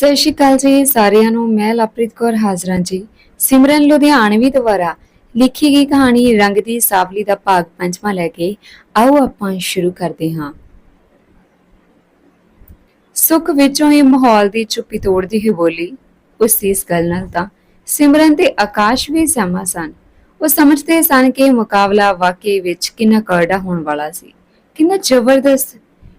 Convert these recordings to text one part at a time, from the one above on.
ਸਤਿ ਸ਼੍ਰੀ ਅਕਾਲ ਜੀ, ਸਾਰਿਆਂ ਨੂੰ ਮੈਂ ਲਵਪ੍ਰੀਤ ਕੌਰ ਹਾਜ਼ਰਾਂ ਜੀ। ਸਿਮਰਨ ਲੁਧਿਆਣਵੀ ਦੁਆਰਾ ਲਿਖੀ ਗਈ ਕਹਾਣੀ ਰੰਗ ਦੀ ਸਾਵਲੀ ਦਾ ਭਾਗ ਪੰਜਵਾਂ ਲੈ ਕੇ ਆਓ ਆਪਾਂ ਸ਼ੁਰੂ ਕਰਦੇ ਹਾਂ। ਸੁੱਖ ਵਿੱਚੋਂ ਹੀ ਮਾਹੌਲ ਦੀ ਚੁੱਪੀ ਤੋੜਦੀ ਹੋਈ ਬੋਲੀ, ਉਸ ਇਸ ਗੱਲ ਨਾਲ ਤਾਂ ਸਿਮਰਨ ਤੇ ਆਕਾਸ਼ ਵੀ ਸਹਿਮਤ ਸਨ। ਉਹ ਸਮਝਦੇ ਸਨ ਕਿ ਮੁਕਾਬਲਾ ਵਾਕਈ ਵਿੱਚ ਕਿੰਨਾ ਕਰੜਾ ਹੋਣ ਵਾਲਾ ਸੀ, ਕਿੰਨਾ ਜ਼ਬਰਦਸਤ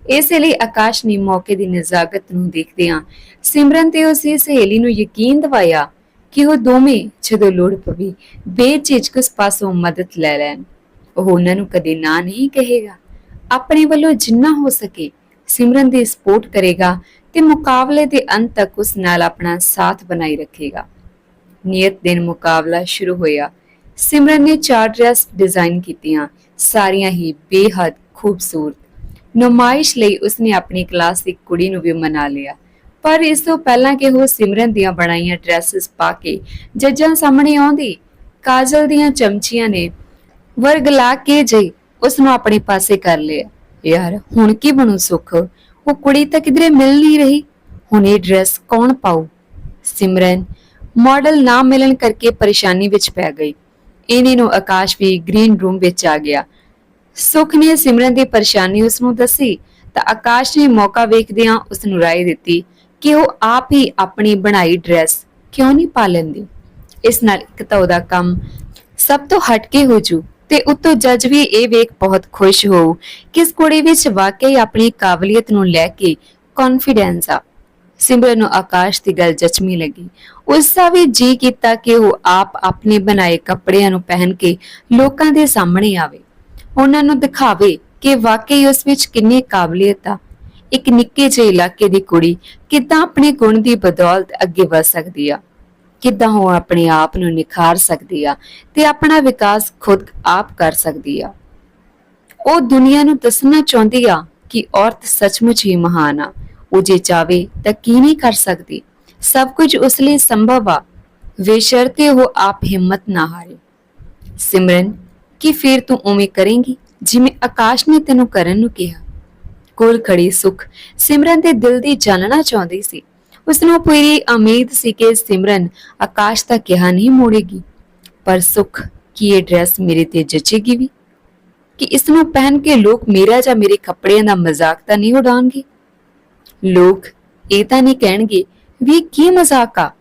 ਇਸੇ ਲਈ ਆਕਾਸ਼ ਨੇ ਮੌਕੇ ਦੀ ਨਜ਼ਾਕਤ ਨੂੰ ਦੇਖਦਿਆਂ ਸਿਮਰਨ ਤੇ ਉਸ ਦੀ ਸਹੇਲੀ ਨੂੰ ਯਕੀਨ ਦਿਵਾਇਆ ਕਿ ਉਹ ਦੋਵੇਂ ਜਦੋਂ ਲੋੜ ਪਵੇ ਬੇਝਿਜਕ ਪਾਸੋਂ ਮਦਦ ਲੈ ਲੈਣ। ਉਹ ਉਹਨਾਂ ਨੂੰ ਕਦੇ ਨਾ ਨਹੀਂ ਕਹੇਗਾ। ਆਪਣੇ ਵੱਲੋਂ ਜਿੰਨਾ ਹੋ ਸਕੇ ਸਿਮਰਨ ਦੀ ਸਪੋਰਟ ਕਰੇਗਾ ਤੇ ਮੁਕਾਬਲੇ ਦੇ ਅੰਤ ਤੱਕ ਉਸ ਨਾਲ ਆਪਣਾ ਸਾਥ ਬਣਾਈ ਰੱਖੇਗਾ। ਨਿਯਤ ਦਿਨ ਮੁਕਾਬਲਾ ਸ਼ੁਰੂ ਹੋਇਆ। ਸਿਮਰਨ ਨੇ ਚਾਰ ਡਰੈਸ ਡਿਜ਼ਾਈਨ ਕੀਤੀਆਂ। ਸਾਰੀਆਂ ਹੀ ਬੇਹੱਦ ਖੂਬਸੂਰਤ ਨੁਮਾਇਸ਼ ਲਈ ਉਸਨੇ ਆਪਣੀ ਕਲਾਸ ਦੀ ਕੁੜੀ ਨੂੰ ਵੀ ਮਨਾ ਲਿਆ। ਪਰ ਇਸ ਤੋਂ ਪਹਿਲਾਂ ਕਿ ਉਹ ਸਿਮਰਨ ਦੀਆਂ ਬਣਾਈਆਂ ਡਰੈਸਸ ਪਾ ਕੇ ਜੱਜਾਂ ਸਾਹਮਣੇ ਆਉਂਦੀ, ਕਾਜਲ ਦੀਆਂ ਚਮਚੀਆਂ ਨੇ ਵਰਗਲਾ ਕੇ ਜਈ ਉਸ ਨੂੰ ਆਪਣੇ ਪਾਸੇ ਕਰ ਲਿਆ। ਯਾਰ, ਹੁਣ ਕੀ ਬਣੂ ਸੁੱਖ? ਉਹ ਕੁੜੀ ਤਾਂ ਕਿਧਰੇ ਮਿਲ ਨਹੀਂ ਰਹੀ। ਹੁਣ ਇਹ ਡਰੈਸ ਕੌਣ ਪਾਉ ਸਿਮਰਨ ਮਾਡਲ ਨਾ ਮਿਲਣ ਕਰਕੇ ਪਰੇਸ਼ਾਨੀ ਵਿੱਚ ਪੈ ਗਈ। ਇਹਨੇ ਨੂੰ ਆਕਾਸ਼ ਵੀ ਗ੍ਰੀਨ ਰੂਮ ਵਿੱਚ ਆ ਗਿਆ। ਸੁਖ ਨੇ ਸਿਮਰਨ ਦੀ ਪਰੇਸ਼ਾਨੀ ਉਸ ਨੂੰ ਦੱਸੀ, ਤਾਂ ਆਕਾਸ਼ ਨੇ ਮੌਕਾ ਵੇਖਦਿਆਂ ਉਸ ਨੂੰ ਰਾਏ ਦਿੱਤੀ ਕਿ ਉਹ ਆਪ ਹੀ ਆਪਣੀ ਬਣਾਈ ਡਰੈਸ ਕਿਉਂ ਨਹੀਂ ਪਾ ਲੈਂਦੀ। ਇਸ ਨਾਲ ਇੱਕ ਤਾਂ ਉਹਦਾ ਕੰਮ ਸਭ ਤੋਂ ਹਟ ਹੋ ਜੂ ਤੇ ਉਤੋਂ ਜੱਜ ਵੀ ਇਹ ਵੇਖ ਬਹੁਤ ਖੁਸ਼ ਹੋਊ ਕਿ ਇਸ ਕੁੜੀ ਵਿੱਚ ਵਾਕਈ ਆਪਣੀ ਕਾਬਲੀਅਤ ਨੂੰ ਲੈ ਕੇ ਕੌਨਫੀਡੈਂਸ ਆ। ਸਿਮਰਨ ਨੂੰ ਆਕਾਸ਼ ਦੀ ਗੱਲ ਜਚਮੀ ਲੱਗੀ। ਉਸ ਦਾ ਵੀ ਜੀ ਕੀਤਾ ਕਿ ਉਹ ਆਪ ਆਪਣੇ ਬਣਾਏ ਕੱਪੜਿਆਂ ਨੂੰ ਪਹਿਨ ਕੇ ਲੋਕਾਂ ਦੇ ਸਾਹਮਣੇ ਆਵੇ। ਉਹਨਾਂ ਨੂੰ ਦਿਖਾਵੇ ਕਿ ਵਾਕਈ ਉਸ ਵਿੱਚ ਕਿੰਨੀ ਕਾਬਲੀਅਤ ਆ। ਇੱਕ ਨਿੱਕੇ ਜਿਹੇ ਇਲਾਕੇ ਦੀ ਕੁੜੀ ਕਿੱਦਾਂ ਆਪਣੇ ਗੁਣ ਦੀ ਬਦੌਲਤ ਅੱਗੇ ਵਧ ਸਕਦੀ ਆ। ਕਿੱਦਾਂ ਉਹ ਆਪਣੇ ਆਪ ਨੂੰ ਨਿਖਾਰ ਸਕਦੀ ਆ ਤੇ ਆਪਣਾ ਵਿਕਾਸ ਖੁਦ ਆਪ ਕਰ ਸਕਦੀ ਆ। ਉਹ ਦੁਨੀਆ ਨੂੰ ਦੱਸਣਾ ਚਾਹੁੰਦੀ ਆ ਕਿ ਔਰਤ ਸੱਚਮੁੱਚ ਹੀ ਮਹਾਨ ਆ। ਉਹ ਜੇ ਚਾਵੇ ਤਾਂ ਕੀ ਨਹੀਂ ਕਰ ਸਕਦੀ? ਸਭ ਕੁਝ ਉਸ ਲਈ ਸੰਭਵ ਆ। ਬੇਸ਼ਰਤੇ ਉਹ ਆਪ ਹਿੰਮਤ ਨਾ ਹਾਰੇ। ਸਿਮਰਨ ਕਿ ਫਿਰ ਤੂੰ ਉਵੇਂ ਕਰੇਂਗੀ? ਜਿਵੇਂ ਆਕਾਸ਼ ਨੇ ਤੈਨੂੰ ਕਰਨ ਨੂੰ ਕਿਹਾ। ਕੋਲ ਖੜੀ ਸੁਖ ਸਿਮਰਨ ਦੇ ਦਿਲ ਦੀ ਜਾਣਨਾ ਚਾਹੁੰਦੀ ਸੀ। ਉਸ ਨੂੰ ਪੂਰੀ ਉਮੀਦ ਸੀ ਕਿ ਸਿਮਰਨ ਆਕਾਸ਼ ਦਾ ਕਿਹਾ ਨਹੀਂ ਮੋੜੇਗੀ। ਪਰ ਸੁਖ, ਕੀ ਇਹ ਡਰੈਸ ਮੇਰੇ ਤੇ ਜਚੇਗੀ ਵੀ? ਕਿ ਇਸ ਨੂੰ ਪਹਿਨ ਕੇ ਲੋਕ ਮੇਰਾ ਜਾਂ ਮੇਰੇ ਕੱਪੜਿਆਂ ਦਾ ਮਜ਼ਾਕ ਤਾਂ ਨਹੀਂ ਉਡਾਉਣਗੇ? ਲੋਕ ਇਹ ਤਾਂ ਨਹੀਂ ਕਹਿਣਗੇ, ਵੀ ਕੀ ਮਜ਼ਾਕ ਆ?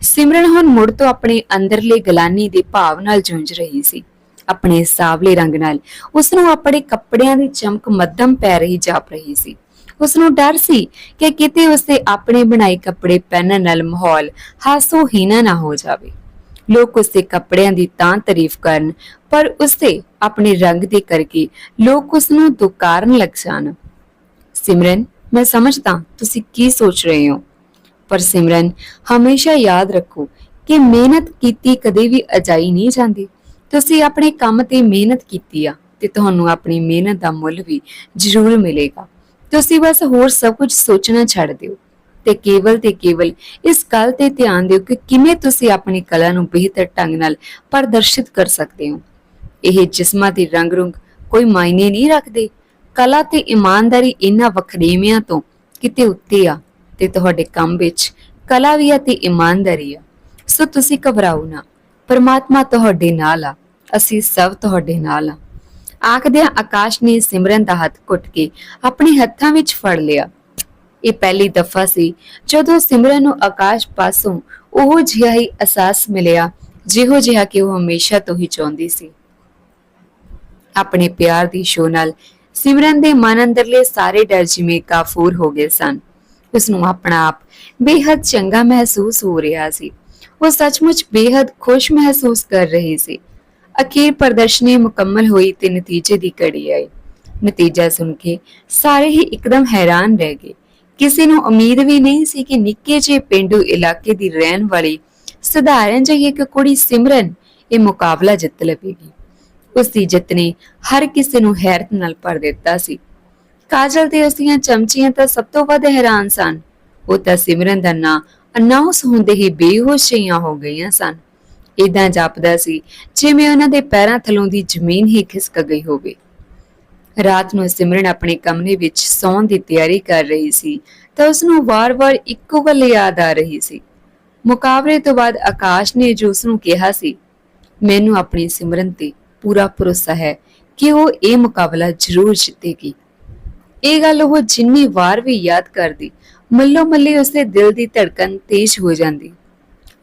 ਸਿਮਰਨ ਹੁਣ ਮੁੜ ਤੋਂ ਆਪਣੇ ਅੰਦਰਲੇ ਗਲਾਨੀ ਦੇ ਭਾਵ ਨਾਲ ਜੂਝ ਰਹੀ ਸੀ। ਆਪਣੇ ਸਾਵਲੇ ਰੰਗ ਨਾਲ। ਉਸ ਨੂੰ ਆਪਣੇ ਕੱਪੜਿਆਂ ਦੀ ਚਮਕ ਮੱਧਮ ਪੈ ਰਹੀ ਜਾਪ ਰਹੀ ਸੀ। ਉਸ ਨੂੰ ਡਰ ਸੀ ਕਿ ਕਿਤੇ ਉਸਦੇ ਆਪਣੇ ਬਣਾਏ ਕੱਪੜੇ ਪਹਿਨਣ ਨਾਲ ਮਾਹੌਲ ਹਾਸੋ ਹੀਨਾ ਨਾ ਹੋ ਜਾਵੇ। ਲੋਕ ਉਸਦੇ ਕੱਪੜਿਆਂ ਦੀ ਤਾਂ ਤਾਰੀਫ ਕਰਨ, ਪਰ ਉਸਦੇ ਆਪਣੇ ਰੰਗ ਦੇ ਕਰਕੇ ਲੋਕ ਉਸ ਨੂੰ ਦੁਕਾਰਨ ਲੱਗ ਜਾਣ। ਸਿਮਰਨ, ਮੈਂ ਸਮਝਦਾ ਤੁਸੀਂ ਕੀ ਸੋਚ ਰਹੇ ਹੋ। ਪਰ ਸਿਮਰਨ, ਹਮੇਸ਼ਾ ਯਾਦ ਰੱਖੋ ਕਿ ਮਿਹਨਤ ਕੀਤੀ ਕਦੇ ਵੀ ਅਜਾਈ ਨਹੀਂ ਜਾਂਦੀ। ਤੁਸੀਂ ਆਪਣੇ ਕੰਮ ਤੇ ਮਿਹਨਤ ਕੀਤੀ ਆ ਤੇ ਤੁਹਾਨੂੰ ਆਪਣੀ ਮਿਹਨਤ ਦਾ ਮੁੱਲ ਵੀ ਜ਼ਰੂਰ ਮਿਲੇਗਾ। ਤੁਸੀਂ ਬਸ ਹੋਰ ਸਭ ਕੁਝ ਸੋਚਣਾ ਛੱਡ ਦਿਓ ਤੇ ਕੇਵਲ ਤੇ ਕੇਵਲ ਇਸ ਗੱਲ ਤੇ ਧਿਆਨ ਦਿਓ ਕਿ ਕਿਵੇਂ ਤੁਸੀਂ ਆਪਣੀ ਕਲਾ ਨੂੰ ਬਿਹਤਰ ਢੰਗ ਨਾਲ ਪ੍ਰਦਰਸ਼ਿਤ ਕਰ ਸਕਦੇ ਹੋ। ਇਹ ਜਿਸਮਾਂ ਦੀ ਰੰਗ ਰੁੰਗ ਕੋਈ ਮਾਇਨੇ ਨਹੀਂ ਰੱਖਦੇ। ਕਲਾ ਤੇ ਇਮਾਨਦਾਰੀ ਇਹਨਾਂ ਵਖਰੇਵਿਆਂ ਤੋਂ ਕਿਤੇ ਉੱਤੇ ਆ ਤੇ ਤੁਹਾਡੇ ਕੰਮ ਵਿੱਚ ਕਲਾ ਵੀ ਆ ਤੇ ਇਮਾਨਦਾਰੀ ਆ। ਸੋ ਤੁਸੀਂ ਘਬਰਾਓ ਨਾ। ਪਰਮਾਤਮਾ ਤੁਹਾਡੇ ਨਾਲ ਆ। ਅਸੀਂ ਸਭ ਤੁਹਾਡੇ ਨਾਲ ਆ। ਆਖਦਿਆਂ ਆਕਾਸ਼ ਨੇ ਸਿਮਰਨ ਦਾ ਹੱਥ ਘੁੱਟ ਕੇ ਆਪਣੇ ਹੱਥਾਂ ਵਿੱਚ ਫੜ ਲਿਆ। ਇਹ ਪਹਿਲੀ ਦਫਾ ਸੀ ਜਦੋਂ ਸਿਮਰਨ ਨੂੰ ਆਕਾਸ਼ ਪਾਸੋਂ ਉਹ ਜਿਹਾ ਹੀ ਅਹਿਸਾਸ ਮਿਲਿਆ, ਜਿਹੋ ਜਿਹਾ ਕਿ ਉਹ ਹਮੇਸ਼ਾ ਤੋਂ ਹੀ ਚਾਹੁੰਦੀ ਸੀ। ਆਪਣੇ ਪਿਆਰ ਦੀ ਸ਼ੋ ਨਾਲ ਸਿਮਰਨ ਦੇ ਮਨ ਅੰਦਰਲੇ ਸਾਰੇ ਡਰ ਜਿਵੇਂ ਕਾਫੂਰ ਹੋ ਗਏ ਸਨ। ਉਸ ਨੂੰ ਆਪਣਾ ਆਪ ਬੇਹੱਦ ਚੰਗਾ ਮਹਿਸੂਸ ਹੋ ਰਿਹਾ ਸੀ। ਉਹ ਸੱਚਮੁੱਚ ਬੇਹੱਦ ਖੁਸ਼ ਮਹਿਸੂਸ ਕਰ ਰਹੀ ਸੀ। ਅਖੀਰ ਪ੍ਰਦਰਸ਼ਨੀ ਮੁਕੰਮਲ ਹੋਈ ਤੇ ਨਤੀਜੇ ਦੀ ਘੜੀ ਆਈ। ਨਤੀਜਾ ਸੁਣ ਕੇ ਸਾਰੇ ਹੀ ਇੱਕਦਮ ਹੈਰਾਨ ਰਹਿ ਗਏ। ਕਿਸੇ ਨੂੰ ਉਮੀਦ ਵੀ ਨਹੀਂ ਸੀ ਕਿ ਨਿੱਕੇ ਜਿਹੇ ਪਿੰਡੂ ਇਲਾਕੇ ਦੀ ਰਹਿਣ ਵਾਲੀ ਸਧਾਰਨ ਜਿਹੀ ਇੱਕ ਕੁੜੀ ਸਿਮਰਨ ਇਹ ਮੁਕਾਬਲਾ ਜਿੱਤ ਲਵੇਗੀ। ਉਸ ਦੀ ਜਿੱਤ ਨੇ ਹਰ ਕਿਸੇ ਨੂੰ ਹੈਰਤ ਨਾਲ ਭਰ ਦਿੱਤਾ ਸੀ। ਕਾਜਲ ਤੇ ਉਸਦੀਆਂ ਚਮਚੀਆਂ ਤਾਂ ਸਭ ਤੋਂ ਵੱਧ ਹੈਰਾਨ ਸਨ। ਉਹ ਤਾਂ ਸਿਮਰਨ ਦਾ ਨਾਂ ਅਨਾਉਂਸ ਹੁੰਦੇ ਹੀ ਬੇਹੋਸ਼ ਜਿਹੀਆਂ ਹੋ ਗਈਆਂ ਸਨ। ਇਦਾਂ ਜਾਪਦਾ ਸੀ, ਜਿਵੇਂ ਉਹਨਾਂ ਦੇ ਪੈਰਾਂ ਥਲੋਂ ਦੀ ਜ਼ਮੀਨ ਹੀ ਖਿਸਕ ਗਈ ਹੋਵੇ। ਰਾਤ ਨੂੰ ਸਿਮਰਨ ਆਪਣੇ ਕਮਰੇ ਵਿੱਚ ਸੌਣ ਦੀ ਤਿਆਰੀ ਕਰ ਰਹੀ ਸੀ, ਤਾਂ ਉਸ ਨੂੰ ਵਾਰ-ਵਾਰ ਇੱਕੋ ਗੱਲ ਯਾਦ ਆ ਰਹੀ ਸੀ। ਮੁਕਾਬਲੇ ਤੋਂ ਬਾਅਦ ਆਕਾਸ਼ ਨੇ ਜੋ ਉਸ ਨੂੰ ਕਿਹਾ ਸੀ, ਮੈਨੂੰ ਆਪਣੀ ਸਿਮਰਨ ਤੇ ਪੂਰਾ ਭਰੋਸਾ ਹੈ ਕਿ ਉਹ ਇਹ ਮੁਕਾਬਲਾ ਜ਼ਰੂਰ ਜਿੱਤੇਗੀ। ਇਹ ਗੱਲ ਉਹ ਜਿੰਨੀ ਵਾਰ ਵੀ ਯਾਦ ਕਰਦੀ ਮੱਲੋ ਮੱਲੀ ਉਸਦੇ ਦਿਲ ਦੀ ਧੜਕਨ ਤੇਜ਼ ਹੋ ਜਾਂਦੀ।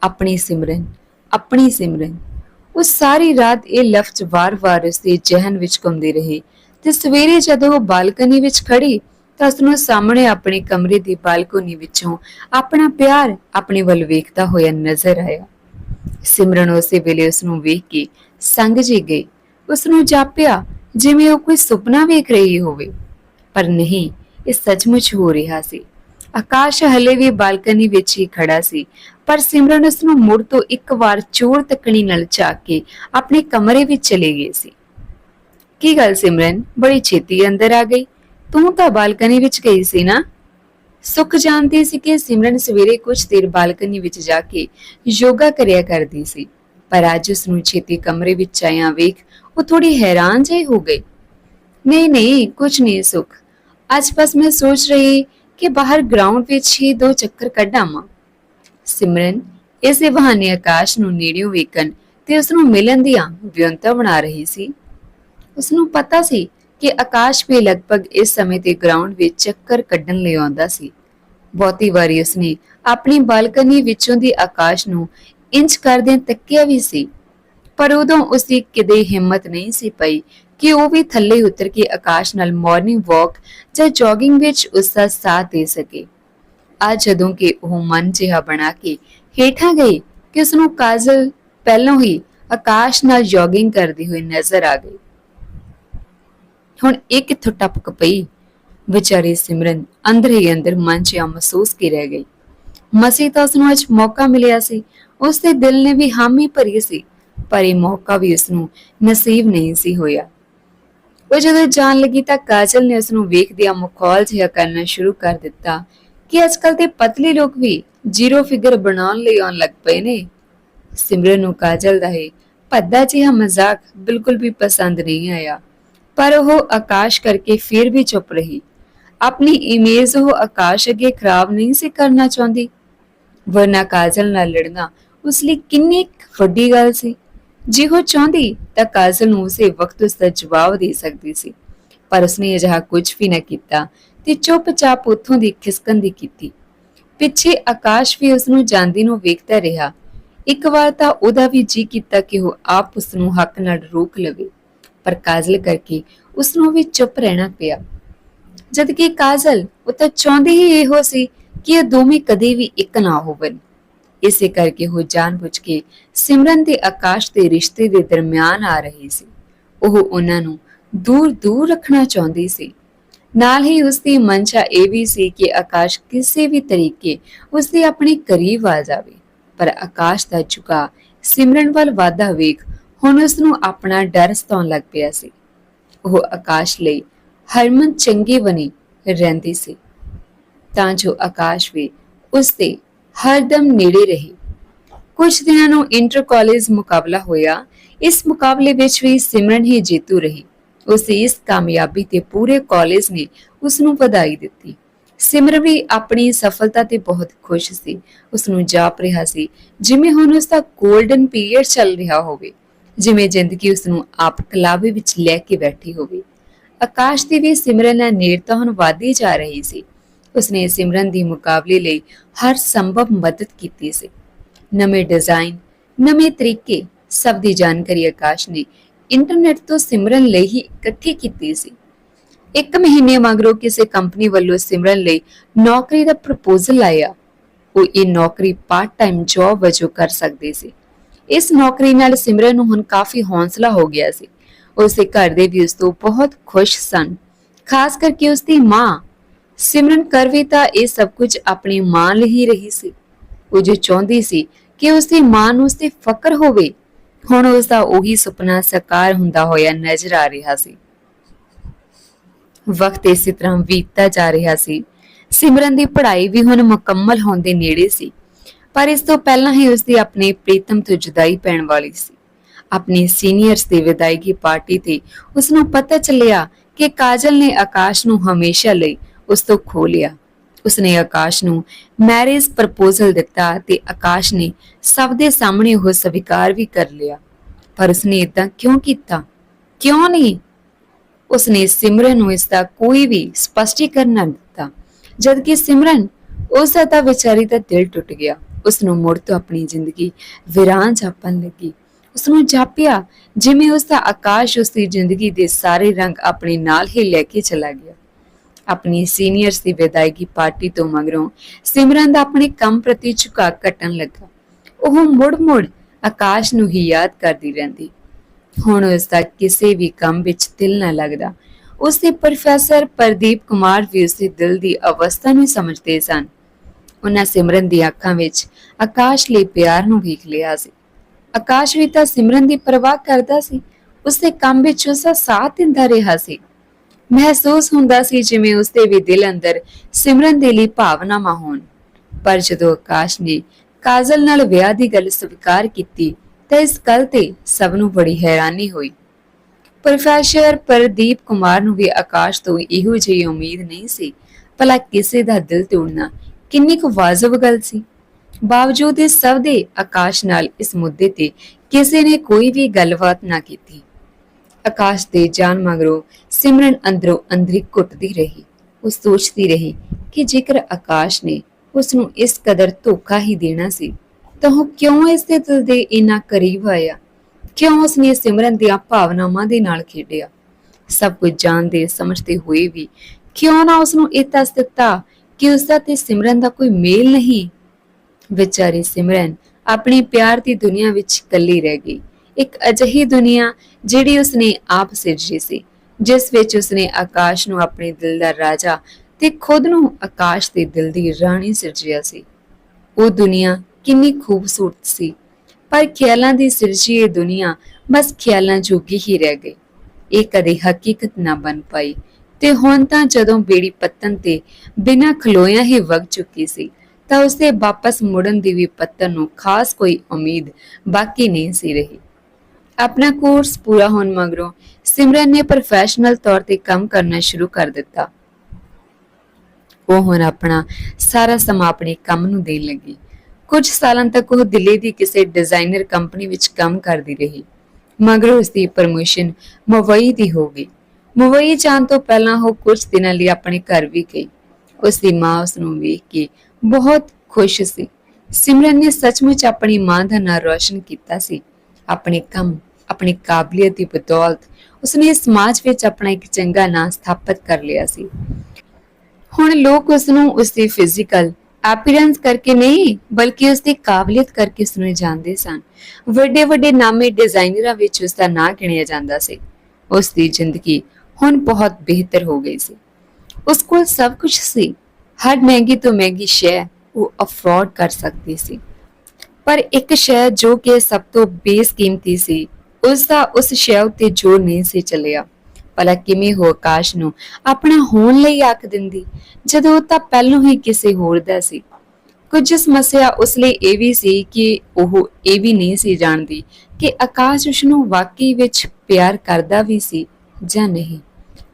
ਆਪਣੀ ਸਿਮਰਨ ਆਪਣੀ ਸਿਮਰਨ। ਉਹ ਸਾਰੀ ਰਾਤ ਇਹ ਲਫ਼ਜ਼ ਵਾਰ-ਵਾਰ ਉਸਦੇ ਜ਼ਿਹਨ ਵਿੱਚ ਘੁੰਮਦੇ ਰਹੇ ਤੇ ਸਵੇਰੇ ਜਦੋਂ ਉਹ ਬਾਲਕਨੀ ਵਿੱਚ ਖੜੀ ਤਾਂ ਉਸ ਸਾਹਮਣੇ ਆਪਣੇ ਕਮਰੇ ਦੀ ਬਾਲਕੋਨੀ ਵਿੱਚੋਂ ਆਪਣਾ ਪਿਆਰ, ਆਪਣੇ ਵੱਲ ਵੇਖਦਾ ਹੋਇਆ ਨਜ਼ਰ ਆਇਆ। ਸਿਮਰਨ ਉਸੇ ਵੇਲੇ ਉਸ ਨੂੰ ਵੇਖ ਕੇ ਸੰਗ ਜੀ ਗਈ। ਉਸ ਨੂੰ ਜਾਪਿਆ, ਜਿਵੇਂ ਉਹ ਕੋਈ ਸੁਪਨਾ ਵੇਖ ਰਹੀ ਹੋਵੇ। ਪਰ ਨਹੀਂ, ਇਹ ਸੱਚਮੁੱਚ ਹੋ ਰਿਹਾ ਸੀ। ਆਕਾਸ਼ ਹਲੇ ਵੀ ਬਾਲਕਨੀ ਵਿੱਚ ਹੀ ਖੜਾ ਸੀ, ਪਰ ਸਿਮਰਨ ਉਸ ਨੂੰ ਮੁੜ ਤੋਂ ਇੱਕ ਵਾਰ ਚੋਰ ਤੱਕਣੀ ਨਾਲ ਝਾਕ ਕੇ ਆਪਣੇ ਕਮਰੇ ਵਿੱਚ ਚਲੇ ਗਈ ਸੀ। ਕੀ ਗੱਲ ਸਿਮਰਨ, ਬੜੀ ਛੇਤੀ ਅੰਦਰ ਆ ਗਈ? ਤੂੰ ਤਾਂ ਬਾਲਕਨੀ ਵਿੱਚ ਗਈ ਸੀ ਨਾ? ਸੁਖ ਜਾਣਦੀ ਸੀ ਕਿ ਸਿਮਰਨ ਸਵੇਰੇ ਕੁਝ ਦੇਰ ਬਾਲਕਨੀ ਵਿੱਚ ਜਾ ਕੇ ਯੋਗਾ ਕਰਿਆ ਕਰਦੀ ਸੀ, ਪਰ ਅੱਜ ਉਸ ਨੂੰ ਛੇਤੀ ਕਮਰੇ ਵਿੱਚ ਆਇਆ ਵੇਖ ਉਹ ਥੋੜੀ ਹੈਰਾਨ ਜਿਹੀ ਹੋ ਗਈ ਨਹੀਂ ਨਹੀਂ, ਕੁਝ ਨਹੀਂ ਸੁਖ। ਅੱਜ ਬਸ ਮੈਂ ਸੋਚ ਰਹੀ ਕਿ ਬਾਹਰ ਗਰਾਊਂਡ ਵਿੱਚ ਹੀ ਦੋ ਚੱਕਰ ਕੱਢਾਵਾਂ। ਸਿਮਰਨ ਇਸੇ ਬਹਾਨੇ ਆਕਾਸ਼ ਨੂੰ ਨੇੜਿਓਂ ਵੇਖਣ ਤੇ ਉਸ ਨੂੰ ਮਿਲਣ ਦੀਆਂ ਵਿਉਂਤਾਂ ਬਣਾ ਰਹੀ ਸੀ। ਉਸ ਨੂੰ ਪਤਾ ਸੀ ਕਿ ਆਕਾਸ਼ ਵੀ ਲਗਭਗ ਇਸ ਸਮੇਂ ਤੇ ਗਰਾਊਂਡ ਵਿੱਚ ਚੱਕਰ ਕੱਢਣ ਲਈ ਆਉਂਦਾ ਸੀ। ਬਹੁਤੀ ਵਾਰੀ ਉਸਨੇ ਆਪਣੀ ਬਾਲਕਨੀ ਵਿੱਚੋਂ ਦੀ ਆਕਾਸ਼ ਨੂੰ ਇੰਚ ਕਰਦਿਆਂ ਤੱਕਿਆ ਵੀ ਸੀ। ਪਰ ਉਦੋਂ ਉਸਦੀ ਕਿਤੇ ਹਿੰਮਤ ਨਹੀਂ ਸੀ ਪਈ ਕਿ ਉਹ ਵੀ ਥੱਲੇ ਉਤਰ ਕੇ ਆਕਾਸ਼ ਨਾਲ ਮਾਰਨਿੰਗ ਵਾਕ ਜਾਂ ਜੋਗਿੰਗ ਵਿੱਚ ਉਸ ਦਾ ਸਾਥ ਦੇ ਸਕੇ। ਅੱਜ ਜਦੋਂ ਕਿ ਉਹ ਮਨ ਜਿਹਾ ਬਣਾ ਕੇ ਹੇਠਾਂ ਗਈ ਕਿ ਉਸ ਨੂੰ ਕਾਜਲ ਪਹਿਲਾਂ ਹੀ ਆਕਾਸ਼ ਨਾਲ ਜੋਗਿੰਗ ਕਰਦੀ ਹੋਈ ਨਜ਼ਰ ਆ ਗਈ। ਹੁਣ ਇਹ ਕਿੱਥੋਂ ਟਪਕ ਪਈ? ਵਿਚਾਰੀ ਸਿਮਰਨ ਅੰਦਰ ਹੀ ਅੰਦਰ ਮਨ 'ਚ ਮਹਿਸੂਸ ਕੀ ਰਹਿ ਗਈ। ਮਸੀ ਤਾਂ ਉਸ ਨੂੰ ਅੱਜ ਮੌਕਾ ਮਿਲਿਆ ਸੀ। ਉਸ ਦੇ ਦਿਲ ਨੇ ਵੀ ਹਾਮੀ ਭਰੀ ਸੀ, ਪਰ ਇਹ ਮੌਕਾ ਵੀ ਉਸ ਨੂੰ ਨਸੀਬ ਨਹੀਂ ਸੀ ਹੋਇਆ। ਉਹ ਜਦੋਂ ਜਾਣ ਲੱਗੀ ਤਾਂ ਕਾਜਲ ਨੇ ਉਸ ਨੂੰ ਵੇਖਦਿਆਂ ਮਖੌਲ ਜਿਹਾ ਕਰਨਾ ਸ਼ੁਰੂ ਕਰ ਦਿੱਤਾ ਕਿ ਅੱਜਕੱਲ ਦੇ ਪਤਲੇ ਲੋਕ ਵੀ ਜ਼ੀਰੋ ਫਿਗਰ ਬਣਾਉਣ ਲਈ ਆਉਣ ਲੱਗ ਪਏ ਨੇ। ਸਿਮਰਨ ਨੂੰ ਕਾਜਲ ਦਾ ਇਹ ਭੱਦਾ ਜਿਹਾ ਮਜ਼ਾਕ ਬਿਲਕੁਲ ਵੀ ਪਸੰਦ ਨਹੀਂ ਆਇਆ। ਪਰ ਉਹ ਆਕਾਸ਼ ਕਰਕੇ ਫਿਰ ਵੀ ਚੁੱਪ ਰਹੀ। ਆਪਣੀ ਇਮੇਜ ਉਹ ਆਕਾਸ਼ ਅੱਗੇ ਖਰਾਬ ਨਹੀਂ ਸੀ ਕਰਨਾ ਚਾਹੁੰਦੀ। ਵਰਨਾ ਕਾਜਲ ਨਾਲ ਲੜਨਾ ਉਸ ਲਈ ਕਿੰਨੀ ਵੱਡੀ ਗੱਲ ਸੀ। ਜੇ ਉਹ ਚਾਹੁੰਦੀ ਤਾਂ ਕਾਜਲ ਨੂੰ ਉਸੇ ਵਕਤ ਉਸ ਦਾ ਜਵਾਬ ਦੇ ਸਕਦੀ ਸੀ। ਪਰ ਉਸਨੇ ਅਜਿਹਾ ਕੁਝ ਵੀ ਨਾ ਕੀਤਾ ਤੇ ਚੁੱਪਚਾਪ ਉੱਥੋਂ ਦੀ ਖਿਸਕਣ ਦੀ ਕੀਤੀ। ਪਿੱਛੇ ਆਕਾਸ਼ ਵੀ ਉਸ ਨੂੰ ਜਾਂਦੀ ਨੂੰ ਵੇਖਦਾ ਰਿਹਾ। ਇੱਕ ਵਾਰ ਤਾਂ ਉਹਦਾ ਵੀ ਜੀ ਕੀਤਾ ਕਿ ਉਹ ਆਪ ਉਸ ਨੂੰ ਹੱਕ ਨਾਲ ਰੋਕ ਲਵੇ। ਪਰ ਕਾਜਲ ਕਰਕੇ ਉਸ ਨੂੰ ਵੀ ਚੁੱਪ ਰਹਿਣਾ ਪਿਆ। ਜਦ ਕਿ ਕਾਜਲ ਉਹ ਤਾਂ ਚਾਹੁੰਦੀ ਹੀ ਇਹੋ ਸੀ ਕਿ ਇਹ ਦੋਵੇਂ ਕਦੇ ਵੀ ਇੱਕ ਨਾ ਹੋਵਨ ਇਸੇ ਕਰਕੇ ਉਹ ਜਾਣਬੁੱਝ ਕੇ ਸਿਮਰਨ ਤੇ ਆਕਾਸ਼ ਦੇ ਰਿਸ਼ਤੇ ਦੇ ਦਰਮਿਆਨ ਆ ਰਹੀ ਸੀ। ਉਹ ਉਹਨਾਂ ਨੂੰ ਦੂਰ ਦੂਰ ਰੱਖਣਾ ਚਾਹੁੰਦੀ ਸੀ। ਨਾਲ ਹੀ ਉਸ ਦੀ ਮਨਸ਼ਾ ਇਹ ਵੀ ਸੀ ਕਿ ਆਕਾਸ਼ ਕਿਸੇ ਵੀ ਤਰੀਕੇ ਉਸ ਦੇ ਆਪਣੇ ਕਰੀਬ ਆ ਜਾਵੇ। ਪਰ ਆਕਾਸ਼ ਦਾ ਝੁਕਾ ਸਿਮਰਨ ਵੱਲ ਵਾਧਾ ਵੇਖ ਹੁਣ ਉਸ ਨੂੰ ਆਪਣਾ ਡਰ ਸਤਾਉਣ ਲੱਗ ਪਿਆ ਸੀ। ਉਹ ਆਕਾਸ਼ ਲਈ ਹਰਮਨ ਚੰਗੀ ਬਣੀ ਰਹਿੰਦੀ ਸੀ। ਤਾਂ ਜੋ ਆਕਾਸ਼ ਵੀ ਉਸ ਦੇ ਹਰਦਮ ਨੇੜੇ ਰਹੀ। ਕੁਝ ਦਿਨਾਂ ਨੂੰ ਇੰਟਰ ਕਾਲਜ ਮੁਕਾਬਲਾ ਹੋਇਆ। ਇਸ ਮੁਕਾਬਲੇ ਵਿੱਚ ਵੀ ਸਿਮਰਨ ਹੀ ਜੇਤੂ ਰਹੀ। ਉਸ ਇਸ ਕਾਮਯਾਬੀ ਤੇ ਪੂਰੇ ਕਾਲਜ ਨੇ ਉਸ ਨੂੰ ਵਧਾਈ ਦਿੱਤੀ। ਸਿਮਰਨ ਵੀ ਆਪਣੀ ਸਫਲਤਾ ਤੇ ਬਹੁਤ ਖੁਸ਼ ਸੀ। ਉਸ ਨੂੰ ਜਾਪ ਰਿਹਾ ਸੀ, ਜਿਵੇਂ ਹੁਣ ਉਸ ਦਾ 골ਡਨ ਪੀਰੀਅਡ ਚੱਲ ਰਿਹਾ ਹੋਵੇ। ਜਿਵੇਂ ਜ਼ਿੰਦਗੀ ਉਸ ਨੂੰ ਆਪ ਕਲਾਵੇ ਵਿੱਚ ਲੈ ਕੇ ਬੈਠੀ ਹੋਵੇ। ਆਕਾਸ਼ ਦੀ ਵੀ ਸਿਮਰਨ ਨਾਲ ਨੇੜਤਾ ਹੁਣ ਵਧਦੀ ਜਾ ਰਹੀ ਸੀ। ਉਸਨੇ ਸਿਮਰਨ ਦੀ ਮੁਕਾਬਲੇ ਲਈ ਹਰ ਸੰਭਵ ਮਦਦ ਕੀਤੀ ਸੀ। ਨਵੇਂ ਡਿਜ਼ਾਈਨ ਨਵੇਂ ਤਰੀਕੇ, ਸਭ ਦੀ ਜਾਣਕਾਰੀ ਆਕਾਸ਼ ਨੇ ਇੰਟਰਨੈਟ ਤੋਂ ਸਿਮਰਨ ਲਈ ਹੀ ਇਕੱਠੀ ਕੀਤੀ ਸੀ। ਇੱਕ ਮਹੀਨੇ ਮਗਰੋਂ ਕਿਸੇ ਕੰਪਨੀ ਵੱਲੋਂ ਸਿਮਰਨ ਲਈ ਨੌਕਰੀ ਦਾ ਪ੍ਰਪੋਜ਼ਲ ਆਇਆ। ਉਹ ਇਹ ਨੌਕਰੀ ਪਾਰਟ ਟਾਈਮ ਜੌਬ ਵਜੋਂ ਕਰ ਸਕਦੇ ਸੀ। ਇਸ ਨੌਕਰੀ ਨਾਲ ਸਿਮਰਨ ਨੂੰ ਹੁਣ ਕਾਫੀ ਹੌਸਲਾ ਹੋ ਗਿਆ ਸੀ। ਉਸਦੇ ਘਰ ਦੇ ਵੀ ਉਸ ਤੋਂ ਬਹੁਤ ਖੁਸ਼ ਸਨ। ਖਾਸ ਕਰਕੇ ਉਸਦੀ ਮਾਂ ਸਿਮਰਨ ਕਰ ਵੀ ਤਾਂ ਇਹ ਸਭ ਕੁਝ ਆਪਣੀ ਮਾਂ ਲਈ ਹੀ ਰਹੀ ਸੀ। ਉਹ ਜੋ ਚਾਹੁੰਦੀ ਸੀ ਕਿ ਉਸ ਦੀ ਮਾਂ ਨੂੰ ਉਸ ਤੇ ਫਕਰ ਹੋਵੇ, ਹੁਣ ਉਸ ਦਾ ਉਹੀ ਸੁਪਨਾ ਸਾਕਾਰ ਹੁੰਦਾ ਹੋਇਆ ਨਜ਼ਰ ਆ ਰਿਹਾ ਸੀ। ਵਕਤ ਇਸੇ ਤਰ੍ਹਾਂ ਬੀਤਦਾ ਜਾ ਰਿਹਾ ਸੀ। ਸਿਮਰਨ ਦੀ ਪੜ੍ਹਾਈ ਵੀ ਹੁਣ ਮੁਕੰਮਲ ਹੋਣ ਦੇ ਨੇੜੇ ਸੀ, ਪਰ ਇਸ ਤੋਂ ਪਹਿਲਾਂ ਹੀ ਉਸ ਦੀ ਆਪਣੇ ਪ੍ਰੀਤਮ ਤੋਂ ਜੁਦਾਈ ਪੈਣ ਵਾਲੀ ਸੀ। ਆਪਣੇ ਸੀਨੀਅਰਸ ਦੀ ਵਿਦਾਇਗੀ ਪਾਰਟੀ ਤੇ ਉਸ ਨੂੰ ਪਤਾ ਚੱਲਿਆ ਕਿ ਕਾਜਲ ਨੇ ਆਕਾਸ਼ ਨੂੰ ਹਮੇਸ਼ਾ ਲਈ ਉਸ ਤੋਂ ਖੋ ਲਿਆ। ਉਸਨੇ ਆਕਾਸ਼ ਨੂੰ ਮੈਰਿਜ ਪ੍ਰਪੋਜ਼ਲ ਦਿੱਤਾ ਤੇ ਆਕਾਸ਼ ਨੇ ਸਭ ਦੇ ਸਾਹਮਣੇ ਉਹ ਸਵੀਕਾਰ ਵੀ ਕਰ ਲਿਆ। ਪਰ ਉਸਨੇ ਇਦਾਂ ਕਿਉਂ ਕੀਤਾ? ਕਿਉਂ ਨਹੀਂ? ਉਸਨੇ ਸਿਮਰਨ ਨੂੰ ਇਸ ਦਾ ਕੋਈ ਵੀ ਸਪਸ਼ਟੀਕਰਨ ਨਾ ਦਿੱਤਾ। ਜਦਕਿ ਸਿਮਰਨ ਉਸ ਦਾ ਤਾਂ ਵਿਚਾਰੀ ਦਾ ਦਿਲ ਟੁੱਟ ਗਿਆ। ਉਸ ਨੂੰ ਮੁੜ ਤੋਂ ਆਪਣੀ ਜ਼ਿੰਦਗੀ ਵਿਰਾਨ ਜਾਪਣ ਲੱਗੀ। ਉਸ ਨੂੰ ਜਾਪਿਆ ਜਿਵੇਂ ਉਸ ਦਾ ਆਕਾਸ਼ ਉਸ ਦੀ ਜ਼ਿੰਦਗੀ ਦੇ ਸਾਰੇ ਰੰਗ ਆਪਣੇ ਨਾਲ ਹੀ ਲੈ ਕੇ ਚਲਾ ਗਿਆ। ਆਪਣੀ ਸੀਨੀਅਰਸ ਦੀ ਵਿਦਾਇਗੀ ਪਾਰਟੀ ਤੋਂ ਮਗਰੋਂ ਸਿਮਰਨ ਦਾ ਆਪਣੇ ਕੰਮ ਪ੍ਰਤੀ ਝੁਕਾਅ ਘਟਣ ਲੱਗਾ। ਉਹ ਮੁੜ-ਮੁੜ ਆਕਾਸ਼ ਨੂੰ ਹੀ ਯਾਦ ਕਰਦੀ ਰਹਿੰਦੀ। ਹੁਣ ਉਸ ਦਾ ਕਿਸੇ ਵੀ ਕੰਮ ਵਿੱਚ ਦਿਲ ਨਾ ਲੱਗਦਾ। ਉਸ ਦੇ ਪ੍ਰੋਫੈਸਰ ਪ੍ਰਦੀਪ ਕੁਮਾਰ ਵੀ ਉਸ ਦੇ ਦਿਲ ਦੀ ਅਵਸਥਾ ਨੂੰ ਸਮਝਦੇ ਸਨ। ਉਹਨਾਂ ਸਿਮਰਨ ਦੀ ਅੱਖਾਂ ਵਿੱਚ ਆਕਾਸ਼ ਲਈ ਪਿਆਰ ਨੂੰ ਵੇਖ ਲਿਆ ਸੀ। ਆਕਾਸ਼ ਵੀ ਤਾਂ ਸਿਮਰਨ ਦੀ ਪਰਵਾਹ ਕਰਦਾ ਸੀ। ਉਸ ਦੇ ਕੰਮ ਵਿੱਚ ਉਸ ਦਾ ਸਾਥ ਦਿੰਦਾ ਰਿਹਾ ਸੀ। ਮਹਿਸੂਸ ਹੁੰਦਾ ਸੀ ਜਿਵੇਂ ਉਸ ਦੇ ਵੀ ਦਿਲ ਅੰਦਰ ਸਿਮਰਨ ਦੇ ਲਈ ਭਾਵਨਾਵਾਂ ਹੋਣ। ਪਰ ਜਦੋਂ ਆਕਾਸ਼ ਨੇ ਕਾਜਲ ਨਾਲ ਵਿਆਹ ਦੀ ਗੱਲ ਸਵੀਕਾਰ ਕੀਤੀ, ਤਾਂ ਇਸ ਗੱਲ ਤੇ ਸਭ ਨੂੰ ਬੜੀ ਹੈਰਾਨੀ ਹੋਈ। ਪ੍ਰੋਫੈਸਰ ਪ੍ਰਦੀਪ ਕੁਮਾਰ ਨੂੰ ਵੀ ਆਕਾਸ਼ ਤੋਂ ਇਹੋ ਜਿਹੀ ਉਮੀਦ ਨਹੀਂ ਸੀ, ਭਲਾ ਕਿਸੇ ਦਾ ਦਿਲ ਤੋੜਨਾ ਕਿੰਨੀ ਕੁ ਵਾਜਬ ਗੱਲ ਸੀ। ਬਾਵਜੂਦ ਇਸ ਸਭ ਦੇ ਆਕਾਸ਼ ਨਾਲ ਇਸ ਮੁੱਦੇ ਤੇ ਕਿਸੇ ਨੇ ਕੋਈ ਵੀ ਗੱਲਬਾਤ ਨਾ ਕੀਤੀ। ਆਕਾਸ਼ ਦੇ ਜਾਨ ਮਗਰੋਂ ਸਿਮਰਨ ਅੰਦਰੋਂ ਅੰਦਰੀ ਘੁੱਟਦੀ ਰਹੀ। ਉਹ ਸੋਚਦੀ ਰਹੀ ਕਿ ਜੇਕਰ ਆਕਾਸ਼ ਨੇ ਉਸ ਨੂੰ ਇਸ ਕਦਰ ਧੋਖਾ ਹੀ ਦੇਣਾ ਸੀ, ਤਾਂ ਉਹ ਕਿਉਂ ਇਸ ਦੇ ਦਿਲ ਦੇ ਇੰਨਾ ਕਰੀਬ ਆਇਆ? ਕਿਉਂ ਉਸਨੇ ਸਿਮਰਨ ਦੀਆਂ ਭਾਵਨਾਵਾਂ ਦੇ ਨਾਲ ਖੇਡਿਆ? ਸਭ ਕੁਝ ਜਾਣਦੇ, ਸਮਝਦੇ ਹੋਏ ਵੀ ਕਿਉਂ ਨਾ ਉਸ ਨੂੰ ਇਹ ਦੱਸ ਦਿੱਤਾ ਕਿ ਉਸ ਦਾ ਤੇ ਸਿਮਰਨ ਦਾ ਕੋਈ ਮੇਲ ਨਹੀਂ? ਵਿਚਾਰੀ ਸਿਮਰਨ ਆਪਣੇ ਪਿਆਰ ਦੀ ਦੁਨੀਆ ਵਿੱਚ ਇਕੱਲੀ ਰਹਿ ਗਈ ਇੱਕ ਅਜਿਹੀ ਦੁਨੀਆ ਜਿਹੜੀ ਉਸਨੇ ਆਪ ਸਿਰਜੀ ਸੀ, ਜਿਸ ਵਿੱਚ ਉਸਨੇ ਆਕਾਸ਼ ਨੂੰ ਆਪਣੇ ਦਿਲ ਦਾ ਰਾਜਾ ਤੇ ਖੁਦ ਨੂੰ ਆਕਾਸ਼ ਦੇ ਦਿਲ ਦੀ ਰਾਣੀ ਸਿਰਜਿਆ ਸੀ। ਉਹ ਦੁਨੀਆ ਕਿੰਨੀ ਖੂਬਸੂਰਤ ਸੀ, ਪਰ ਖਿਆਲਾਂ ਦੀ ਸਿਰਜੀ ਇਹ ਦੁਨੀਆ ਬਸ ਖਿਆਲਾਂ ਜੋਗੀ ਹੀ ਰਹਿ ਗਈ। ਇਹ ਕਦੇ ਹਕੀਕਤ ਨਾ ਬਣ ਪਾਈ ਤੇ ਹੁਣ ਤਾਂ ਜਦੋਂ ਬੇੜੀ ਪੱਤਨ ਤੇ ਬਿਨਾਂ ਖਲੋਇਆਂ ਹੀ ਵਗ ਚੁੱਕੀ ਸੀ, ਤਾਂ ਉਸਦੇ ਵਾਪਸ ਮੁੜਨ ਦੀ ਵੀ ਪੱਤਨ ਨੂੰ ਖਾਸ ਕੋਈ ਉਮੀਦ ਬਾਕੀ ਨਹੀਂ ਸੀ ਰਹੀ। ਆਪਣਾ ਕੋਰਸ ਪੂਰਾ ਹੋਣ ਮਗਰੋਂ ਸਿਮਰਨ ਨੇ ਪ੍ਰੋਫੈਸ਼ਨਲ ਤੌਰ ਤੇ ਕੰਮ ਕਰਨਾ ਸ਼ੁਰੂ ਕਰ ਦਿੱਤਾ। ਉਹ ਹੁਣ ਆਪਣਾ ਸਾਰਾ ਸਮਾਂ ਆਪਣੇ ਕੰਮ ਨੂੰ ਦੇਣ ਲੱਗੀ। ਕੁਝ ਸਾਲਾਂ ਤੱਕ ਉਹ ਦਿੱਲੀ ਦੀ ਕਿਸੇ ਡਿਜ਼ਾਈਨਰ ਕੰਪਨੀ ਵਿੱਚ ਕੰਮ ਕਰਦੀ ਰਹੀ। ਮਗਰੋਂ ਉਸ ਦੀ ਪ੍ਰਮੋਸ਼ਨ ਮੁੰਬਈ ਦੀ ਹੋ ਗਈ। ਮੁੰਬਈ ਜਾਣ ਤੋਂ ਪਹਿਲਾਂ ਉਹ ਕੁਝ ਦਿਨਾਂ ਲਈ ਆਪਣੇ ਘਰ ਵੀ ਗਈ। ਉਸ ਦੀ ਮਾਂ ਉਸ ਨੂੰ ਵੇਖ ਕੇ ਬਹੁਤ ਖੁਸ਼ ਸੀ। ਸਿਮਰਨ ਨੇ ਸੱਚਮੁੱਚ ਆਪਣੀ ਮਾਂ ਦਾ ਨਾਂ ਰੋਸ਼ਨ ਕੀਤਾ ਸੀ। ਆਪਣੇ ਕੰਮ, ਆਪਣੀ ਕਾਬਲੀਅਤ ਦੀ ਬਦੌਲਤ ਉਸਨੇ ਸਮਾਜ ਵਿੱਚ ਆਪਣਾ ਇੱਕ ਚੰਗਾ ਨਾਂ ਸਥਾਪਿਤ ਕਰ ਲਿਆ ਸੀ। ਹੁਣ ਲੋਕ ਉਸ ਨੂੰ ਉਸ ਦੀ ਫਿਜ਼ੀਕਲ ਐਪੀਅਰੈਂਸ ਕਰਕੇ ਨਹੀਂ, ਬਲਕਿ ਉਸ ਦੀ ਕਾਬਲੀਅਤ ਕਰਕੇ ਉਸ ਨੂੰ ਜਾਣਦੇ ਸਨ। ਵੱਡੇ ਵੱਡੇ ਨਾਮੇ ਡਿਜ਼ਾਈਨਰਾਂ ਵਿੱਚ ਉਸ ਦਾ ਨਾਂ ਗਿਣਿਆ ਜਾਂਦਾ ਸੀ। ਉਸ ਦੀ ਜ਼ਿੰਦਗੀ ਹੁਣ ਬਹੁਤ ਬਿਹਤਰ ਹੋ ਗਈ ਸੀ। ਉਸ ਕੋਲ ਸਭ ਕੁਝ ਸੀ। ਹਰ ਮਹਿੰਗੀ ਤੋਂ ਮਹਿੰਗੀ ਸ਼ੈ ਉਹ ਅਫੋਰਡ ਕਰ ਸਕਦੀ ਸੀ। ਪਰ ਇੱਕ ਸ਼ੈ ਜੋ ਕਿ ਸਭ ਤੋਂ ਬੇਸਕੀਮਤੀ ਸੀ, ਉਸ ਦਾ ਉਸ ਸ਼ੈ ਉੱਤੇ ਜ਼ੋਰ ਨਹੀਂ ਸੀ ਚੱਲਿਆ। ਭਲਾ ਕਿਵੇਂ ਹੋ ਆਕਾਸ਼ ਨੂੰ ਆਪਣਾ ਹੋਣ ਲਈ ਆਖ ਦਿੰਦੀ, ਜਦੋਂ ਤਾਂ ਪਹਿਲਾਂ ਹੀ ਕਿਸੇ ਹੋਰ ਦਾ ਸੀ। ਕੁਝ ਸਮੱਸਿਆ ਉਸ ਲਈ ਇਹ ਵੀ ਸੀ ਕਿ ਉਹ ਇਹ ਵੀ ਨਹੀਂ ਸੀ ਜਾਣਦੀ ਕਿ ਆਕਾਸ਼ ਉਸ ਨੂੰ ਵਾਕਈ ਵਿੱਚ ਪਿਆਰ ਕਰਦਾ ਵੀ ਸੀ ਜਾਂ ਨਹੀਂ।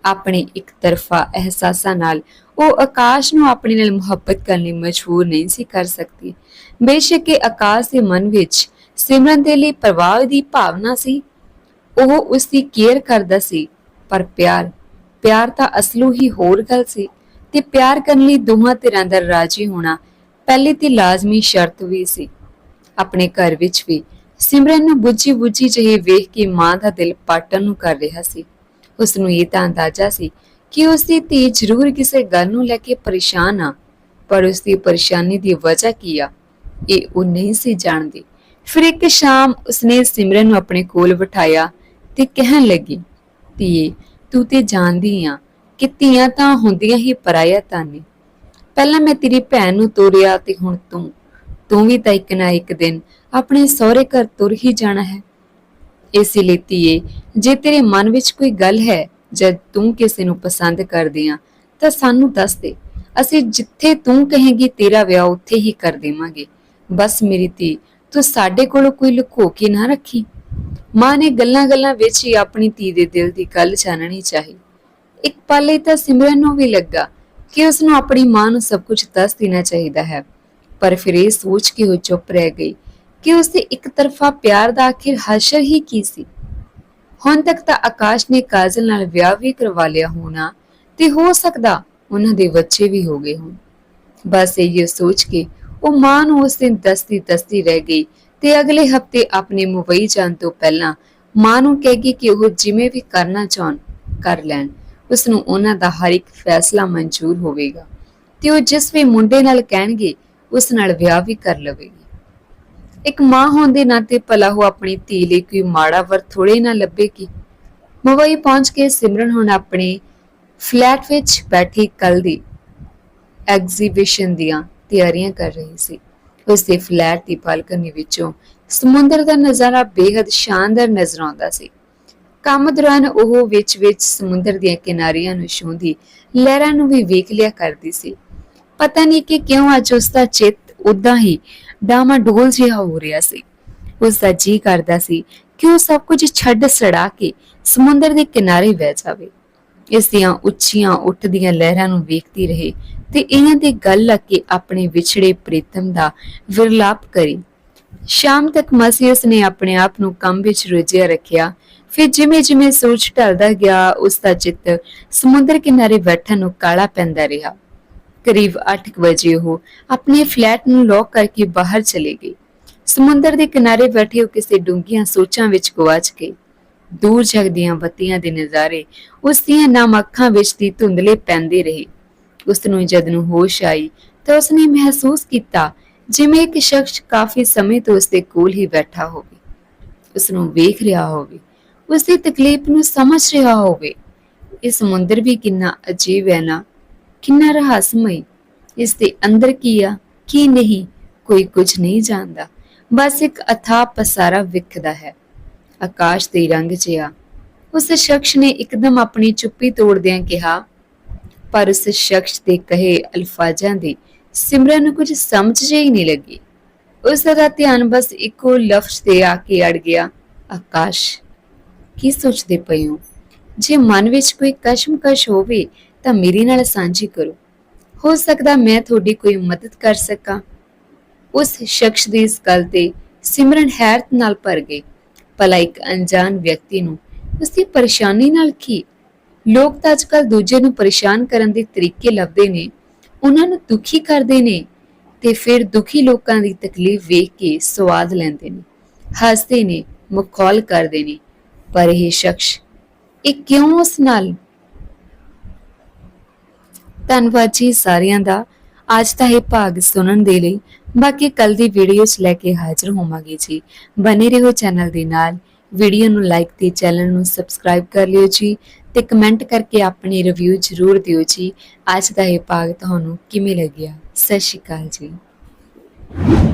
ਆਪਣੇ ਇੱਕ ਤਰਫਾ ਅਹਿਸਾਸਾਂ ਨਾਲ ਉਹ ਆਕਾਸ਼ ਨੂੰ ਆਪਣੇ ਨਾਲ ਮੁਹੱਬਤ ਕਰਨ ਲਈ ਮਜਬੂਰ ਨਹੀਂ ਸੀ ਕਰ ਸਕਦੀ। ਬੇਸ਼ੱਕ ਇਹ ਆਕਾਸ਼ ਦੇ ਮਨ ਵਿੱਚ ਸਿਮਰਨ ਦੇ ਲਈ ਪ੍ਰਵਾਹ ਦੀ ਭਾਵਨਾ ਸੀ। ਉਹ ਉਸ ਦੀ ਕੇਅਰ ਕਰਦਾ ਸੀ, ਪਰ ਪਿਆਰ ਪਿਆਰ ਤਾਂ ਅਸਲੂ ਹੀ ਹੋਰ ਗੱਲ ਸੀ ਤੇ ਪਿਆਰ ਕਰਨ ਲਈ ਦੋਹਾਂ ਧਿਰਾਂ ਦਾ ਰਾਜੀ ਹੋਣਾ ਪਹਿਲੇ ਤੇ ਲਾਜ਼ਮੀ ਸ਼ਰਤ ਵੀ ਸੀ। ਆਪਣੇ ਘਰ ਵਿੱਚ ਵੀ ਸਿਮਰਨ ਨੂੰ ਬੁੱਝੀ ਬੁੱਝੀ ਜਿਹੇ ਵੇਖ ਕੇ ਮਾਂ ਦਾ ਦਿਲ ਪਾਟਣ ਨੂੰ ਕਰ ਰਿਹਾ ਸੀ। ਉਸ ਨੂੰ ਇਹ ਤਾਂ ਅੰਦਾਜ਼ਾ ਸੀ ਕਿ ਉਸ ਦੀ ਧੀ ਜ਼ਰੂਰ ਕਿਸੇ ਗੱਲ ਨੂੰ ਲੈ ਕੇ ਪਰੇਸ਼ਾਨ ਆ, ਪਰ ਉਸ ਦੀ ਪਰੇਸ਼ਾਨੀ ਦੀ ਵਜ੍ਹਾ ਕੀ ਆ, ਇਹ ਉਹ ਨਹੀਂ ਸੀ ਜਾਣਦੀ। ਫਿਰ ਇੱਕ ਸ਼ਾਮ ਉਸਨੇ ਸਿਮਰਨ ਨੂੰ ਆਪਣੇ ਕੋਲ ਬਿਠਾਇਆ ਤੇ ਕਹਿਣ ਲੱਗੀ ਧੀਏ ਤੂੰ ਤੇ ਜਾਣਦੀ ਆ ਕਿ ਧੀਆਂ ਤਾਂ ਹੁੰਦੀਆਂ ਹੀ ਪਰਾਇਆ ਤਾਂ ਨੇ ਪਹਿਲਾਂ ਮੈਂ ਤੇਰੀ ਭੈਣ ਨੂੰ ਤੋਰਿਆ ਤੇ ਹੁਣ ਤੂੰ। ਤੂੰ ਵੀ ਤਾਂ ਇੱਕ ਨਾ ਇੱਕ ਦਿਨ ਆਪਣੇ ਸਹੁਰੇ ਘਰ ਤੁਰ ਹੀ ਜਾਣਾ ਹੈ। ਇਸੇ ਲਈ ਧੀਏ, ਜੇ ਤੇਰੇ ਮਨ ਵਿੱਚ ਕੋਈ ਗੱਲ ਹੈ ਜਦ ਤੂੰ ਕਿਸੇ ਨੂੰ ਪਸੰਦ ਕਰਦੀ ਆ, ਤਾਂ ਸਾਨੂੰ ਦੱਸ ਦੇ। ਅਸੀਂ ਜਿੱਥੇ ਤੂੰ ਕਹੇਂਗੀ, ਤੇਰਾ ਵਿਆਹ ਉੱਥੇ ਹੀ ਕਰ ਦੇਵਾਂਗੇ। ਬਸ ਮੇਰੀ ਧੀ, ਤੂੰ ਸਾਡੇ ਕੋਲੋਂ ਕੋਈ ਲੁਕੋ ਕੇ ਨਾ ਰੱਖੀ। ਮਾਂ ਨੇ ਗੱਲਾਂ-ਗੱਲਾਂ ਵਿੱਚ ਹੀ ਆਪਣੀ ਧੀ ਦੇ ਦਿਲ ਦੀ ਗੱਲ ਜਾਣਨੀ ਚਾਹੀ। ਇੱਕ ਪਲ ਤਾਂ ਸਿਮਰਨ ਨੂੰ ਵੀ ਲੱਗਾ ਕਿ ਉਸ ਨੂੰ ਆਪਣੀ ਮਾਂ ਨੂੰ ਸਭ ਕੁਝ ਦੱਸ ਦੇਣਾ ਚਾਹੀਦਾ ਹੈ। ਪਰ ਫਿਰ ਇਹ ਸੋਚ ਕੇ ਉਹ ਚੁੱਪ ਰਹਿ ਗਈ ਕਿ ਉਸ ਦੇ ਇੱਕ ਤਰਫਾ ਪਿਆਰ ਦਾ ਆਖਿਰ ਹਸ਼ਰ ਹੀ ਕੀ ਸੀ? ਹੁਣ ਤੱਕ ਤਾਂ ਆਕਾਸ਼ ਨੇ ਕਾਜਲ ਨਾਲ ਵਿਆਹ ਵੀ ਕਰਵਾ ਲਿਆ ਹੋਣਾ ਤੇ ਹੋ ਸਕਦਾ ਉਹਨਾਂ ਦੇ ਬੱਚੇ ਵੀ ਹੋ ਗਏ ਹੋਣ। ਬਸ ਇਹ ਸੋਚ ਕੇ ਉਹ ਮਾਂ ਨੂੰ ਉਸ ਦਿਨ ਦਸਤੀ ਦਸਤੀ ਰਹਿ ਗਈ ਤੇ ਅਗਲੇ ਹਫ਼ਤੇ ਆਪਣੇ ਮੁੰਬਈ ਜਾਣ ਤੋਂ ਪਹਿਲਾਂ ਮਾਂ ਨੂੰ ਕਹਿ ਗਈ ਕਿ ਉਹ ਜਿਵੇਂ ਵੀ ਕਰਨਾ ਚਾਹਣ, ਕਰ ਲੈਣ। ਉਸ ਨੂੰ ਉਹਨਾਂ ਦਾ ਹਰ ਇੱਕ ਫੈਸਲਾ ਮਨਜ਼ੂਰ ਹੋਵੇਗਾ ਤੇ ਉਹ ਜਿਸ ਵੀ ਮੁੰਡੇ ਨਾਲ ਕਹਿਣਗੇ, ਉਸ ਨਾਲ ਵਿਆਹ ਵੀ ਕਰ ਲਵੇਗੀ। ਇੱਕ ਮਾਂ ਹੋਣ ਦੇ ਨਾਤੇ ਭਲਾ ਉਹ ਆਪਣੀ ਧੀ ਲਈ ਕੋਈ ਮਾੜਾ ਵਰ ਥੋੜੇ ਨਾ ਲੱਭੇਗੀ ਮੁੰਬਈ ਪਹੁੰਚ ਕੇ ਸਿਮਰਨ ਹੁਣ ਆਪਣੇ ਫਲੈਟ ਵਿੱਚ ਬੈਠੀ ਕੱਲ ਦੀ ਐਗਜ਼ੀਬਿਸ਼ਨ ਦੀਆਂ ਤਿਆਰੀਆਂ ਕਰ ਰਹੀ ਸੀ। ਉਸ ਦੇ ਫਲੈਟ ਦੀ ਬਾਲਕਨੀ ਵਿੱਚੋਂ ਸਮੁੰਦਰ ਦਾ ਨਜ਼ਾਰਾ ਬੇहद ਸ਼ਾਨਦਾਰ ਨਜ਼ਰ ਆਉਂਦਾ ਸੀ। ਕੰਮ ਦੌਰਾਨ ਉਹ ਵਿੱਚ-ਵਿੱਚ ਸਮੁੰਦਰ ਦੀਆਂ ਕਿਨਾਰੀਆਂ ਨੂੰ ਛੂੰਹਦੀ ਲਹਿਰਾਂ ਨੂੰ ਵੀ ਵੇਖ ਲਿਆ ਕਰਦੀ ਸੀ। ਪਤਾ ਨਹੀਂ ਕਿ ਕਿਉਂ ਅੱਜ ਉਸ ਦਾ ਚਿੱਤ ਉਦਾਂ ਹੀ ਡਾਮਾ ਡੋਲ ਜਿਹਾ ਹੋ ਰਿਹਾ ਸੀ। ਉਸ ਦਾ ਜੀ ਕਰਦਾ ਸੀ ਕਿ ਉਹ ਸਭ ਕੁਝ ਛੱਡ ਸੜਾ ਕੇ ਸਮੁੰਦਰ ਦੇ ਕਿਨਾਰੇ ਬਹਿ ਜਾਵੇ। ਇਸ ਦੀਆਂ ਉੱਚੀਆਂ ਉੱਠਦੀਆਂ ਲਹਿਰਾਂ ਨੂੰ ਵੇਖਦੀ ਰਹੇ ਤੇ ਇਹਨਾਂ ਦੇ ਗੱਲ ਲੱਗ ਕੇ ਆਪਣੇ ਵਿਛੜੇ ਪ੍ਰੀਤਮ ਦਾ ਵਿਰਲਾਪ ਕਰੀ। ਸ਼ਾਮ ਤੱਕ ਮਸੀ ਨੇ ਆਪਣੇ ਆਪ ਨੂੰ ਕੰਮ ਵਿੱਚ ਰੁੱਝਿਆ ਰੱਖਿਆ। ਫਿਰ ਜਿਵੇਂ ਜਿਵੇਂ ਸੂਰਜ ਢਲਦਾ ਗਿਆ ਉਸ ਦਾ ਚਿੱਤ ਸਮੁੰਦਰ ਕਿਨਾਰੇ ਬੈਠਣ ਨੂੰ ਕਾਲਾ ਪੈਂਦਾ ਰਿਹਾ। ਕਰੀਬ 8 ਵਜੇ ਉਹ ਆਪਣੇ ਫਲੈਟ ਨੂੰ ਲੌਕ ਕਰਕੇ ਬਾਹਰ ਚਲੇ ਗਈ ਸਮੁੰਦਰ ਦੇ ਕਿਨਾਰੇ ਬੈਠੇ ਉਹ ਕਿਸੇ ਡੂੰਘੀਆਂ ਸੋਚਾਂ ਵਿੱਚ ਗਵਾਚ ਗਈ ਦੂਰ ਜਗਦੀਆਂ ਬੱਤੀਆਂ ਦੇ ਨਜ਼ਾਰੇ ਉਸ ਦੀਆਂ ਨਮ ਅੱਖਾਂ ਵਿੱਚ ਦੀ ਧੁੰਦਲੇ ਪੈਂਦੇ ਰਹੇ। ਉਸ ਨੂੰ ਜਦ ਨੂੰ ਹੋਸ਼ ਆਈ ਤਾਂ ਉਸਨੇ ਮਹਿਸੂਸ ਕੀਤਾ ਜਿਵੇਂ ਇੱਕ ਸ਼ਖਸ ਕਾਫੀ ਸਮੇਂ ਤੋਂ ਉਸਦੇ ਕੋਲ ਹੀ ਬੈਠਾ ਹੋਵੇ। ਉਸ ਨੂੰ ਵੇਖ ਰਿਹਾ ਹੋਵੇ, ਉਸ ਦੀ ਤਕਲੀਫ ਨੂੰ ਸਮਝ ਰਿਹਾ ਹੋਵੇ। ਇਹ ਸਮੁੰਦਰ ਵੀ ਕਿੰਨਾ ਅਜੀਬ ਹੈ ਨਾ? ਕਿੰਨਾ ਰਹੱਸਮਈ। ਇਸ ਦੇ ਅੰਦਰ ਕੀ ਆ, ਕੀ ਨਹੀਂ, ਕੋਈ ਕੁਝ ਨਹੀਂ ਜਾਣਦਾ। ਬਸ ਇੱਕ ਅਥਾਹ ਪਸਾਰਾ ਵਿਖਦਾ ਹੈ। ਆਕਾਸ਼ ਦੇ ਰੰਗ ਜਿਹਾ ਉਸ ਸ਼ਖਸ ਨੇ ਇੱਕਦਮ ਆਪਣੀ ਚੁੱਪੀ ਤੋੜਦਿਆਂ ਕਿਹਾ, ਪਰ ਉਸ ਸ਼ਖਸ ਦੇ ਕਹੇ ਅਲਫਾਜ਼ਾਂ ਦੀ ਸਿਮਰਨ ਨੂੰ ਕੁਝ ਸਮਝ ਜਿਹੀ ਨਹੀਂ ਲੱਗੀ। ਉਸ ਦਾ ਧਿਆਨ ਬਸ ਇੱਕੋ ਲਫ਼ਜ਼ ਤੇ ਆ ਕੇ ਅੜ ਗਿਆ, ਆਕਾਸ਼, ਕੀ ਸੋਚਦੇ ਪਏ ਹੋ? ਜੇ ਮਨ ਵਿੱਚ ਕੋਈ ਕਸ਼ਮਕਸ਼ ਹੋਵੇ ਤਾਂ ਮੇਰੇ ਨਾਲ ਸਾਂਝੀ ਕਰੋ। ਹੋ ਸਕਦਾ ਮੈਂ ਤੁਹਾਡੀ ਕੋਈ ਮਦਦ ਕਰ ਸਕਾਂ। ਉਸ ਸ਼ਖਸ ਦੀ ਇਸ ਗੱਲ ਤੇ ਸਿਮਰਨ ਹੈਰਤ ਨਾਲ ਭਰ ਗਈ। ਭਲਾ ਇੱਕ ਅਣਜਾਣ ਵਿਅਕਤੀ ਨੂੰ ਉਸ ਦੀ ਪਰੇਸ਼ਾਨੀ ਨਾਲ ਕੀ? ਲੋਕ ਤਾਂ ਅੱਜਕੱਲ ਦੂਜੇ ਨੂੰ ਪਰੇਸ਼ਾਨ ਕਰਨ ਦੇ ਤਰੀਕੇ ਲੱਭਦੇ ਨੇ, ਉਹਨਾਂ ਨੂੰ ਦੁਖੀ ਕਰਦੇ ਨੇ ਤੇ ਫਿਰ ਦੁਖੀ ਲੋਕਾਂ ਦੀ ਤਕਲੀਫ ਵੇਖ ਕੇ ਸਵਾਦ ਲੈਂਦੇ ਨੇ, ਹੱਸਦੇ ਨੇ, ਮਖੌਲ ਕਰਦੇ ਨੇ। ਪਰ ਇਹ ਸ਼ਖਸ, ਇਹ ਕਿਉਂ ਉਸ ਨਾਲ ਧੰਨਵਾਦ ਜੀ ਸਾਰਿਆਂ ਦਾ। ਅੱਜ ਦਾ ਇਹ ਭਾਗ ਸੁਣਨ ਦੇ ਲਈ ਬਾਕੀ ਕੱਲ ਦੀ ਵੀਡੀਓ 'ਚ ਲੈ ਕੇ ਹਾਜ਼ਰ ਹੋਵਾਂਗੇ ਜੀ। ਬਨੇ ਰਹੋ ਚੈਨਲ ਦੇ ਨਾਲ। ਵੀਡੀਓ ਨੂੰ ਲਾਈਕ ਤੇ ਚੈਨਲ ਨੂੰ ਸਬਸਕ੍ਰਾਈਬ ਕਰ ਲਿਓ ਜੀ ਤੇ ਕਮੈਂਟ ਕਰਕੇ ਆਪਣੇ ਰਿਵਿਊ ਜ਼ਰੂਰ ਦਿਓ ਜੀ। ਅੱਜ ਦਾ ਇਹ ਭਾਗ ਤੁਹਾਨੂੰ ਕਿਵੇਂ ਲੱਗਿਆ? ਸਤਿ ਸ਼੍ਰੀ ਅਕਾਲ ਜੀ।